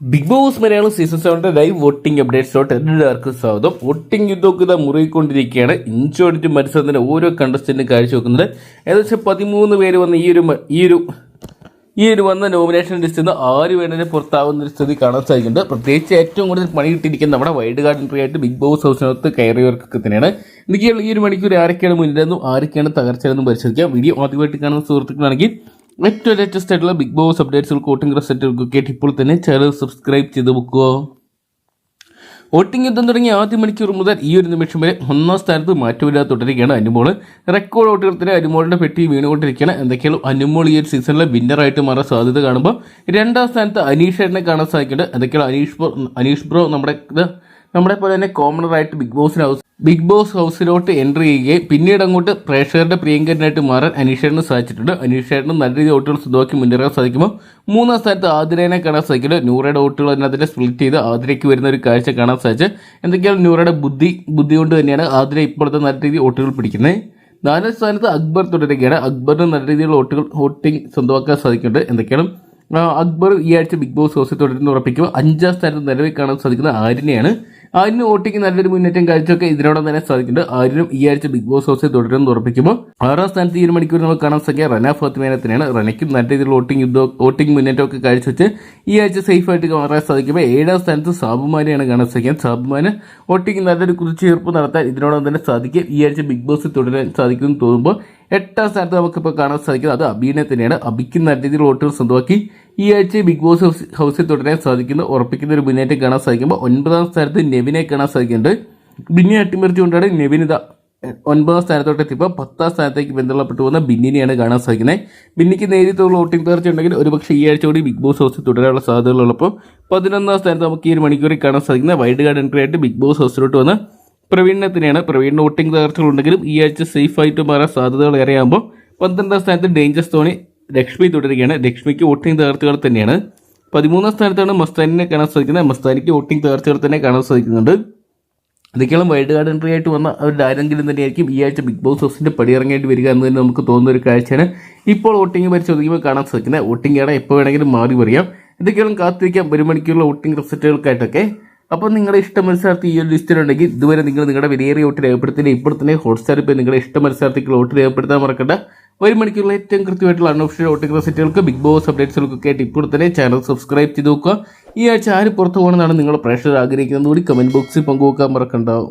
Big Boss Malayalam season സെവന്റെ live voting അപ്ഡേറ്റ്സിലോട്ട് എല്ലാവർക്കും സ്വാഗതം. വോട്ടിംഗ് യുദ്ധമൊക്കെ ഇതാ മുറുകിക്കൊണ്ടിരിക്കുകയാണ് ഇഞ്ചോടിച്ച് മത്സരത്തിന് ഓരോ കണ്ടസ്റ്റന്റും കാഴ്ചവെക്കുന്നത് ഏകദേശം പതിമൂന്ന് പേര് വന്ന ഈ ഒരു ഈ ഒരു ഈ ഒരു വന്ന നോമിനേഷൻ ലിസ്റ്റിൽ നിന്ന് ആര് വേണേലും പുറത്താവുന്ന ഒരു സ്ഥിതി കാണാൻ സാധിക്കുന്നുണ്ട്. പ്രത്യേകിച്ച് ഏറ്റവും കൂടുതൽ പണി കിട്ടിയിരിക്കുന്ന നമ്മുടെ വൈഡ് ഗാർഡൻ ഫ്രീ ആയിട്ട് ബിഗ് ബോസ് ഹൗസിനകത്ത് കയറിയവർക്കൊക്കെ തന്നെയാണ്. എനിക്ക് ഈ ഒരു മണിക്കൂർ ആരൊക്കെയാണ് മുന്നിലെന്നും ആരൊക്കെയാണ് തകർച്ചയെന്നും പരിശോധിക്കാം. വീഡിയോ ആദ്യമായിട്ട് കാണുന്ന സുഹൃത്തുക്കളാണെങ്കിൽ ഏറ്റവും ലേറ്റസ്റ്റ് ആയിട്ടുള്ള ബിഗ് ബോസ് അപ്ഡേറ്റ്സുകൾ കോട്ടിംഗ് റിസൾട്ടുകൾക്കൊക്കെ ആയിട്ട് ഇപ്പോൾ തന്നെ ചാനൽ സബ്സ്ക്രൈബ് ചെയ്ത് വെക്കുക. വോട്ടിംഗ് യുദ്ധം തുടങ്ങിയ ആദ്യ മണിക്കൂർ മുതൽ ഈ ഒരു നിമിഷം വരെ ഒന്നാം സ്ഥാനത്ത് മാറ്റമില്ലാതെ തുടരുകയാണ് അനുമോൾ റെക്കോർഡ് വോട്ടുകൾത്തിന് അനുമോളിന്റെ പെട്ടി വീണുകൊണ്ടിരിക്കുകയാണ്. എന്തൊക്കെയാണ് അനുമോൾ ഈ ഒരു സീസണിലെ വിന്നറായിട്ട് മാറാൻ സാധ്യത കാണുമ്പോൾ രണ്ടാം സ്ഥാനത്ത് അനീഷ് ഏട്ടനെ കാണാൻ സാധിക്കുന്നുണ്ട്. എന്തൊക്കെയാണ് അനീഷ് ബ്രോ അനീഷ് ബ്രോ നമ്മുടെ നമ്മുടെ പോലെ തന്നെ കോമണറായിട്ട് ബിഗ് ബോസിന് ബിഗ് ബോസ് ഹൗസിലോട്ട് എൻട്രി ചെയ്യുകയും പിന്നീട് അങ്ങോട്ട് പ്രേക്ഷകരുടെ പ്രിയങ്കരനായിട്ട് മാറാൻ അനീഷേട്ടന് സാധിച്ചിട്ടുണ്ട്. അനീഷേട്ടന് നല്ല രീതിയിൽ വോട്ടുകൾ സ്വന്തമാക്കി മുന്നേറാൻ സാധിക്കുമ്പോൾ മൂന്നാം സ്ഥാനത്ത് ആതിരേനെ കാണാൻ സാധിക്കുന്നുണ്ട് നൂറയുടെ വോട്ടുകൾ അതിനകത്ത് സ്പ്ലിറ്റ് ചെയ്ത് ആതിരയ്ക്ക് വരുന്ന ഒരു കാഴ്ച കാണാൻ സാധിച്ചു. എന്തൊക്കെയാണ് നൂറയുടെ ബുദ്ധി ബുദ്ധി കൊണ്ട് തന്നെയാണ് ആതിര ഇപ്പോഴത്തെ നല്ല രീതിയിൽ വോട്ടുകൾ പിടിക്കുന്നത്. നാലാം സ്ഥാനത്ത് അക്ബർ തുടരുകയാണ്. അക്ബറിന് നല്ല രീതിയിലുള്ള വോട്ടുകൾ വോട്ടിംഗ് സ്വന്തമാക്കാൻ സാധിക്കുന്നുണ്ട്. എന്തൊക്കെയാണ്? അക്ബർ ഈ ആഴ്ച ബിഗ് ബോസ് ഹൗസിൽ തുടരുന്ന ഉറപ്പിക്കുമ്പോൾ അഞ്ചാം സ്ഥാനത്ത് നിലവിൽ കാണാൻ സാധിക്കുന്ന ആര്യനെയാണ് ആര്യന് ഓട്ടിക്ക് നല്ലൊരു മുന്നേറ്റം കാഴ്ചയൊക്കെ ഇതിനോടൊപ്പം തന്നെ സാധിക്കുന്നുണ്ട്. ആര്യനും ഈ ആഴ്ച ബിഗ് ബോസ് ഹൗസിൽ തുടരുമെന്ന് ഉറപ്പിക്കുമ്പോൾ ആറാം സ്ഥാനത്ത് ഒരു മണിക്കൂർ നമുക്ക് കാണാൻ സാധിക്കുക. റന ഫാത്തിമേനെ തന്നെയാണ്. റനയ്ക്കും നല്ല രീതിയിൽ വോട്ടിംഗ് യുദ്ധം വോട്ടിംഗ് മുന്നേറ്റമൊക്കെ കാഴ്ചവെച്ച് ഈ ആഴ്ച സേഫ് ആയിട്ട് മാറാൻ സാധിക്കുമ്പോൾ ഏഴാം സ്ഥാനത്ത് സാബുമാനെയാണ് കാണാൻ സാധിക്കുക. സാബുമാന് വോട്ടിംഗ് നല്ലൊരു കുറിച്ചുചേർപ്പ് നടത്താൻ ഇതിനോടൊപ്പം തന്നെ സാധിക്കും. ഈ ആഴ്ച ബിഗ് ബോസ് തുടരാൻ സാധിക്കുമെന്ന് തോന്നുമ്പോൾ എട്ടാം സ്ഥാനത്ത് നമുക്കിപ്പോൾ കാണാൻ സാധിക്കുന്നത് അത് അബീനെ തന്നെയാണ്. അബിക്ക് നല്ല രീതിയിൽ വോട്ടുകൾ സ്വന്തമാക്കി. ഈ ആഴ്ച ബിഗ് ബോസ് ഹൗസ് ഹൗസിൽ തുടരാൻ സാധിക്കുന്ന. ഉറപ്പിക്കുന്ന ഒരു മുന്നേറ്റം കാണാൻ സാധിക്കുമ്പോൾ ഒൻപതാം സ്ഥാനത്ത് നെവിനെ കാണാൻ സാധിക്കുന്നുണ്ട്. ബിന്നി അട്ടിമറിച്ചുകൊണ്ടാണ് നെവിൻ ഇതാ ഒൻപതാം സ്ഥാനത്തോട്ട് എത്തിയപ്പോൾ പത്താം സ്ഥാനത്തേക്ക് ബന്ധപ്പെട്ട് പോകുന്ന ബിന്നിനെയാണ് കാണാൻ സാധിക്കുന്നത്. ബിന്നിക്ക് നേരിട്ടുള്ള വോട്ടിംഗ് തകർച്ച ഉണ്ടെങ്കിൽ ഒരുപക്ഷെ ഈ ആഴ്ച കൂടി ബിഗ് ബോസ് ഹൗസിൽ തുടരാനുള്ള സാധ്യതകളുള്ളപ്പോൾ പതിനൊന്നാം സ്ഥാനത്ത് നമുക്ക് ഈ ഒരു മണിക്കൂറിൽ കാണാൻ സാധിക്കുന്ന വൈഡ് ഗാർഡ് എൻട്രി ആയിട്ട് ബിഗ് ബോസ് ഹൗസിലോട്ട് വന്ന് പ്രവീണിനെ തന്നെയാണ് പ്രവീണിന് വോട്ടിംഗ് തകർച്ചകളുണ്ടെങ്കിലും ഈ ആഴ്ച സേഫ് ആയിട്ട് മാറാൻ സാധ്യതകൾ ഏറെയാകുമ്പോൾ പന്ത്രണ്ടാം സ്ഥാനത്ത് ഡേഞ്ചർ തോണി ലക്ഷ്മി തുടരുകയാണ്. ലക്ഷ്മിക്ക് വോട്ടിംഗ് തകർച്ചകൾ തന്നെയാണ്. പതിമൂന്നാം സ്ഥാനത്താണ് മസ്താനിനെ കാണാൻ സാധിക്കുന്നത്. മസ്താനിക്ക് വോട്ടിംഗ് തകർച്ചകൾ തന്നെ കാണാൻ സാധിക്കുന്നുണ്ട്. അതൊക്കെയാണ് വൈൽഡ് കാർഡ് എൻട്രി ആയിട്ട് വന്ന ഒരു ആരെങ്കിലും തന്നെയായിരിക്കും ഈ ആഴ്ച ബിഗ് ബോസ് ഹൗസിന്റെ പടിയിറങ്ങേണ്ടി വരിക എന്ന് തന്നെ നമുക്ക് തോന്നുന്ന ഒരു കാഴ്ചയാണ് ഇപ്പോൾ വോട്ടിംഗ് പരിശോധിക്കുമ്പോൾ കാണാൻ സാധിക്കുന്നത്. വോട്ടിംഗ് ആണ് എപ്പോൾ വേണമെങ്കിലും മാറി പറയാം. ഇതൊക്കെയാണ് കാത്തിരിക്കാം. ഒരു മണിക്കൂറുള്ള വോട്ടിംഗ് റിസൾട്ടുകൾക്കായിട്ടൊക്കെ. അപ്പോൾ നിങ്ങളുടെ ഇഷ്ട മത്സരാർത്ഥി ഈ ഒരു ലിസ്റ്റിലുണ്ടെങ്കിൽ ഇതുവരെ നിങ്ങൾ നിങ്ങളുടെ വിലയേറിയ വോട്ട് രേഖപ്പെടുത്തില്ല ഇപ്പോൾ തന്നെ ഹോട്ട്സ്റ്റാർ ഇപ്പോൾ നിങ്ങളുടെ ഇഷ്ട മത്സരാർത്ഥിക്ക് വോട്ട് രേഖപ്പെടുത്താൻ മറക്കണ്ട. ഒരു മണിക്കൂറിൽ ഏറ്റവും കൃത്യമായിട്ടുള്ള അൺഒഫീഷ്യൽ വോട്ടിംഗ് റിസൾട്ടുകൾക്ക് ബിഗ് ബോസ് അപ്ഡേറ്റ്സുകൾക്കൊക്കെ ആയിട്ട് ഇപ്പോൾ തന്നെ ചാനൽ സബ്സ്ക്രൈബ് ചെയ്ത് നോക്കുക. ഈ ആഴ്ച ആര് പുറത്തു പോകണമെന്നാണ് നിങ്ങൾ പ്രേക്ഷകർ ആഗ്രഹിക്കുന്നത്. കൂടി കമന്റ് ബോക്സിൽ പങ്കുവെക്കാൻ മറക്കണ്ടാവും